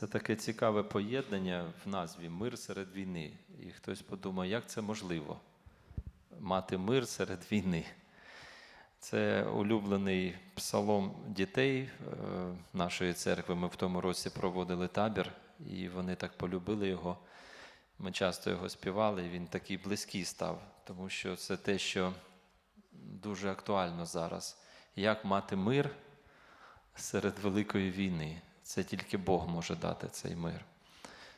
Це таке цікаве поєднання в назві мир серед війни. І хтось подумає, як це можливо мати мир серед війни. Це улюблений псалом дітей е, нашої церкви. Ми в тому році проводили табір, і вони так полюбили його. Ми часто його співали, і він такий близький став, тому що це те, що дуже актуально зараз. Як мати мир серед великої війни. Це тільки Бог може дати цей мир.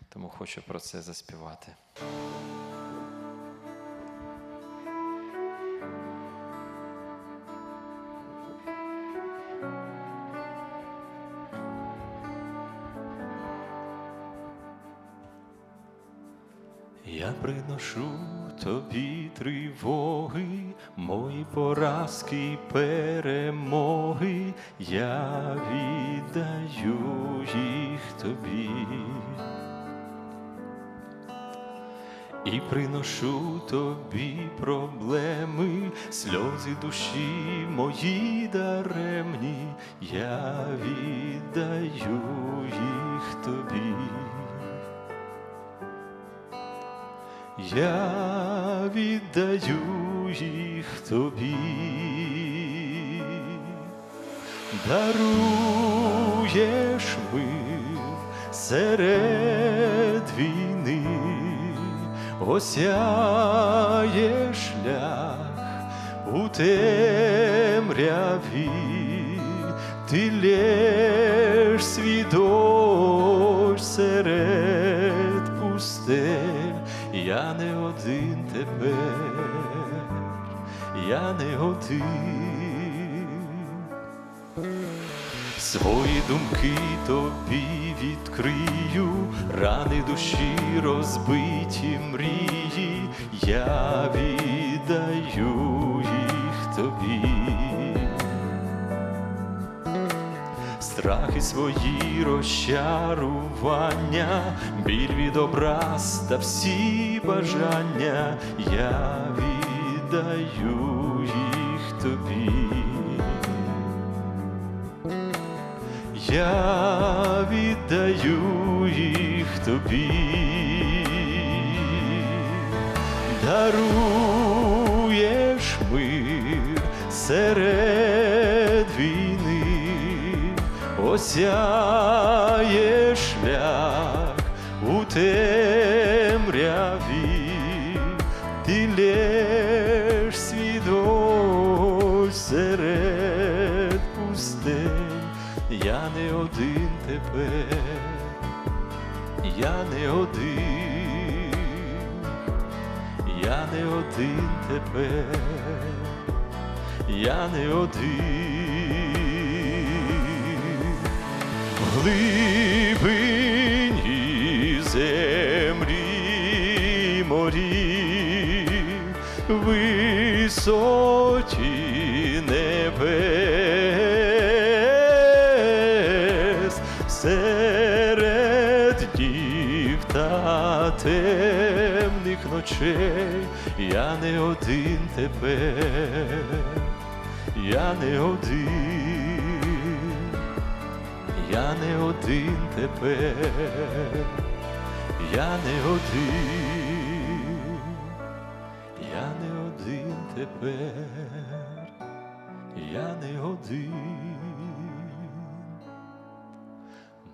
Тому хочу про це заспівати. Я приношу тобі тривоги, мої поразки перемоги, я віддаю їх тобі. І приношу тобі проблеми, сльози душі мої даремні, я віддаю їх тобі. Я віддаю їх тобі, даруєш мир серед війни, осяє шлях у темряві, ти лєш свій дощ серед пустель, я не один тепер, я не один. Свої думки тобі відкрию, рани душі розбиті мрії, я віддаю Страхи свої розчарування, біль від образ та всі бажання, я віддаю їх тобі. Я віддаю їх тобі, даруєш мир серед війни, осяє шлях у темряві, ти лєш свій серед пустель, я не один тепер, я не один, я не один тепер, я не один. Глибині землі морі, висоті небес, серед днів та темних ночей, я не один тепер, я не один. Я не один тепер, я не один, я не один тепер, я не один,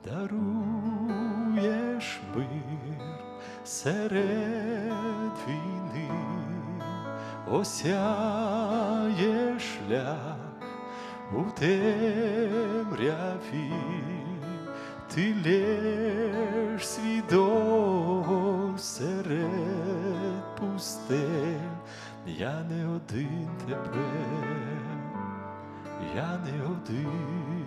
даруєш мир серед війни, осяє шлях у темряві ти лєш свідом серед пустель, я не один тепер, я не один,